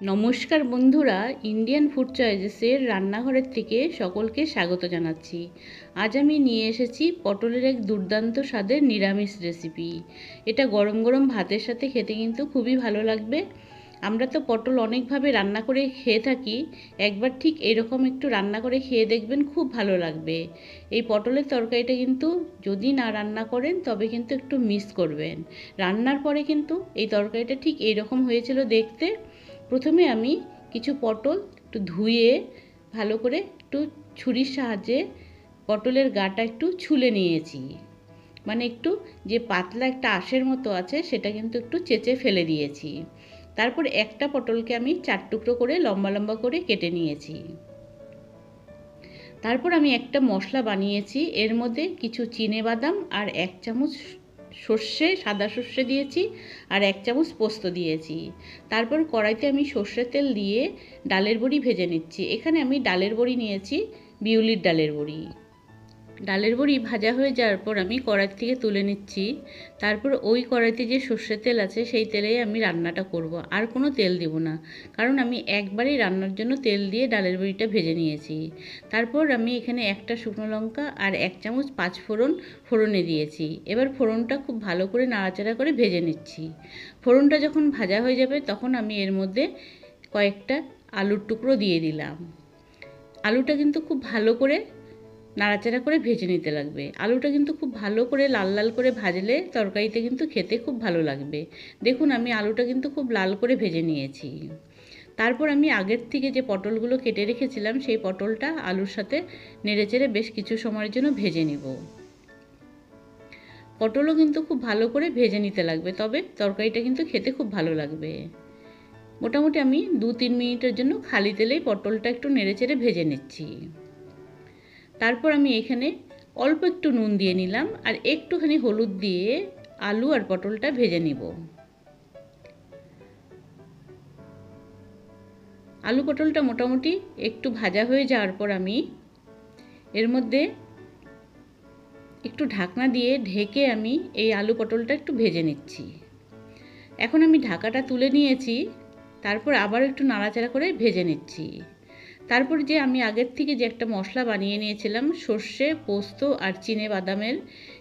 নমস্কার বন্ধুরা Indian food চয়েসেসের রান্নাঘরের থেকে সকলকে স্বাগত জানাচ্ছি। আজ আমি নিয়ে এসেছি পটলের এক দুর্দান্ত স্বাদের নিরামিষ রেসিপি এটা গরম গরম ভাতের সাথে খেতে কিন্তু খুবই ভালো লাগবে। আমরা তো পটল অনেকভাবে রান্না করে খেয়ে থাকি, একবার ঠিক এরকম একটু রান্না করে খেয়ে দেখবেন খুব ভালো লাগবে। এই পটলের তরকারিটা কিন্তু যদি না রান্না করেন, তবে কিন্তু একটু মিস করবেন। রান্নার পরে কিন্তু এই তরকারিটা ঠিক এইরকম হয়েছিল দেখতে প্রথমে আমি কিছু পটল একটু ধুয়ে, ভালো করে একটু ছুরির সাহায্যে পটলের গাটা একটু ছুলে নিয়েছি। মানে একটু যে পাতলা একটা আঁশের মতো আছে, সেটা কিন্তু একটু চেঁচে ফেলে দিয়েছি। তারপর একটা পটলকে আমি চার টুকরো করে লম্বা লম্বা করে কেটে নিয়েছি। তারপর আমি একটা মশলা বানিয়েছি। এর মধ্যে কিছু চিনে বাদাম আর এক চামচ সর্ষে, সাদা সর্ষে দিয়েছি আর এক চামচ পোস্ত দিয়েছি। তারপর কড়াইতে আমি সর্ষের তেল দিয়ে ডালের বড়ি ভেজে নিচ্ছি। এখানে আমি ডালের বড়ি নিয়েছি, বিউলির ডালের বড়ি। ডালের বড়ি ভাজা হয়ে যাওয়ার পর আমি কড়াই থেকে তুলে নিচ্ছি। তারপর ওই কড়াইতে যে সর্ষের তেল আছে, সেই তেলেই আমি রান্নাটা করব। আর কোনো তেল দেব না, কারণ আমি একবারই রান্নার জন্য তেল দিয়ে ডালের বড়িটা ভেজে নিয়েছি। তারপর আমি এখানে একটা শুকনো লঙ্কা আর এক চামচ পাঁচ ফোড়ন ফোড়নে দিয়েছি। এবার ফোড়নটা খুব ভালো করে নাড়াচাড়া করে ভেজে নিচ্ছি। ফোড়নটা যখন ভাজা হয়ে যাবে, তখন আমি এর মধ্যে কয়েকটা আলুর টুকরো দিয়ে দিলাম। আলুটা কিন্তু খুব ভালো করে নাড়াচাড়া করে ভেজে নিতে লাগবে। আলুটা কিন্তু খুব ভালো করে লাল লাল করে ভাজলে তরকারিতে কিন্তু খেতে খুব ভালো লাগবে। দেখুন, আমি আলুটা কিন্তু খুব লাল করে ভেজে নিয়েছি। তারপর আমি আগের থেকে যে পটলগুলো কেটে রেখেছিলাম, সেই পটলটা আলুর সাথে নেড়েচেড়ে বেশ কিছু সময়ের জন্য ভেজে নিব। পটলও কিন্তু খুব ভালো করে ভেজে নিতে লাগবে, তবে তরকারিটা কিন্তু খেতে খুব ভালো লাগবে। মোটামুটি আমি দু তিন মিনিটের জন্য খালি তেলেই পটলটা একটু নেড়েচেড়ে ভেজে নিচ্ছি। তারপর আমি এখানে অল্প একটু নুন দিয়ে নিলাম আর একটুখানি হলুদ দিয়ে আলু আর পটলটা ভেজে নিব। আলু পটলটা মোটামুটি একটু ভাজা হয়ে যাওয়ার পর আমি এর মধ্যে একটু ঢাকনা দিয়ে ঢেকে আমি এই আলু পটলটা একটু ভেজে নিচ্ছি। এখন আমি ঢাকাটা তুলে নিয়েছি, তারপর আবার একটু নাড়াচাড়া করে ভেজে নিচ্ছি। তারপর যে আমি আগের থেকে যে একটা মশলা বানিয়ে নিয়েছিলাম, সর্ষে, পোস্ত আর চিনে বাদামের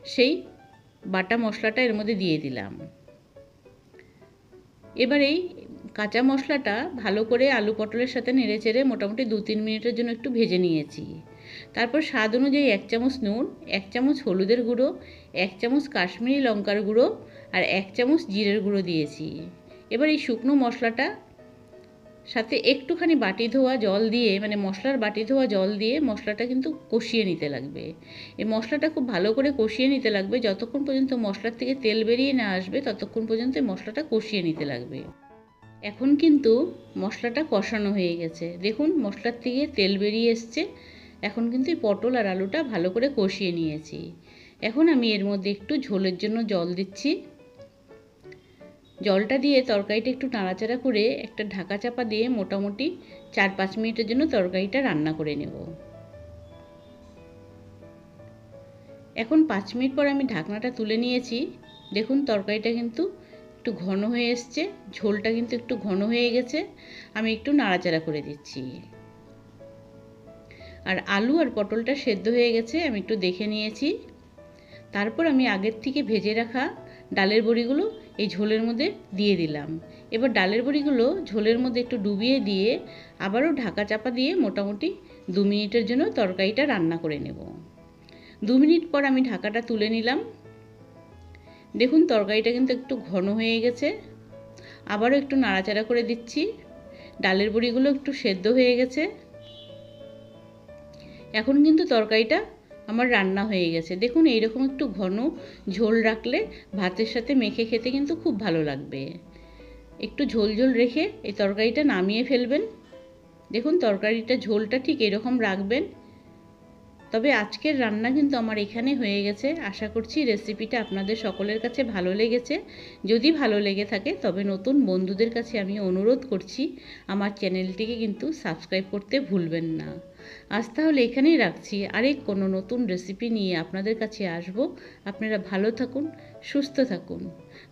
সেই বাটা মশলাটা এর মধ্যে দিয়ে দিলাম। এবার এই কাঁচা মশলাটা ভালো করে আলু পটলের সাথে নেড়ে চেড়ে মোটামুটি দু তিন মিনিটের জন্য একটু ভেজে নিয়েছি। তারপর স্বাদ অনুযায়ী এক চামচ নুন, এক চামচ হলুদের গুঁড়ো, এক চামচ কাশ্মীরি লঙ্কার গুঁড়ো আর এক চামচ জিরের গুঁড়ো দিয়েছি। এবার এই শুকনো মশলাটা সাথে একটুখানি বাটি ধোয়া জল দিয়ে মানে মশলার বাটি ধোয়া জল দিয়ে মশলাটা কিন্তু কষিয়ে নিতে লাগবে। এই মশলাটা খুব ভালো করে কষিয়ে নিতে লাগবে। যতক্ষণ পর্যন্ত মশলার থেকে তেল বেরিয়ে না আসবে, ততক্ষণ পর্যন্ত মশলাটা কষিয়ে নিতে লাগবে। এখন কিন্তু মশলাটা কষানো হয়ে গেছে। দেখুন, মশলার থেকে তেল বেরিয়ে এসছে। এখন কিন্তু এই পটল আর আলুটা ভালো করে কষিয়ে নিয়েছি। এখন আমি এর মধ্যে একটু ঝোলের জন্য জল দিচ্ছি। জলটা দিয়ে তরকারিটা একটু নাড়াচাড়া করে একটা ঢাকা চাপা দিয়ে মোটামুটি চার পাঁচ মিনিটের জন্য তরকারিটা রান্না করে নেব। এখন পাঁচ মিনিট পর আমি ঢাকনাটা তুলে নিয়েছি। দেখুন তরকারিটা কিন্তু একটু ঘন হয়ে এসছে, ঝোলটা কিন্তু একটু ঘন হয়ে গেছে। আমি একটু নাড়াচাড়া করে দিচ্ছি। আর আলু আর পটলটা সেদ্ধ হয়ে গেছে, আমি একটু দেখে নিয়েছি। তারপর আমি আগের থেকে ভেজে রাখা ডালের বড়িগুলো এই ঝোলের মধ্যে দিয়ে দিলাম। এবার ডালের বড়িগুলো ঝোলের মধ্যে একটু ডুবিয়ে দিয়ে আবারও ঢাকা চাপা দিয়ে মোটামুটি দু মিনিটের জন্য তরকারিটা রান্না করে নেব। দু মিনিট পর আমি ঢাকাটা তুলে নিলাম। দেখুন তরকারিটা কিন্তু একটু ঘন হয়ে গেছে। আবারও একটু নাড়াচাড়া করে দিচ্ছি। ডালের বড়িগুলো একটু সেদ্ধ হয়ে গেছে। এখন কিন্তু তরকারিটা আমার রান্না হয়ে গেছে। দেখুন, এইরকম একটু ঘন ঝোল রাখলে ভাতের সাথে মেখে খেতে কিন্তু খুব ভালো লাগবে। একটু ঝোল ঝোল রেখে এই তরকারিটা নামিয়ে ফেলবেন। দেখুন, তরকারিটা ঝোলটা ঠিক এরকম রাখবেন। তবে আজকের রান্না কিন্তু আমার এখানে হয়ে গেছে। আশা করছি রেসিপিটা আপনাদের সকলের কাছে ভালো লেগেছে। যদি ভালো লেগে থাকে, তবে নতুন বন্ধুদের কাছে আমি অনুরোধ করছি, আমার চ্যানেলটিকে কিন্তু সাবস্ক্রাইব করতে ভুলবেন না। আজ তাহলে এখানেই রাখছি। আরেক কোনো নতুন রেসিপি নিয়ে আপনাদের কাছে আসব। আপনারা ভালো থাকুন, সুস্থ থাকুন।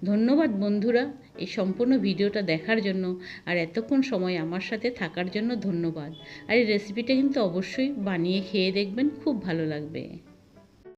ধন্যবাদ বন্ধুরা এই সম্পূর্ণ ভিডিওটা দেখার জন্য। আর এতক্ষণ সময় আমার সাথে থাকার জন্য ধন্যবাদ। আর এই রেসিপিটা কিন্তু অবশ্যই বানিয়ে খেয়ে দেখবেন, খুব ভালো লাগবে।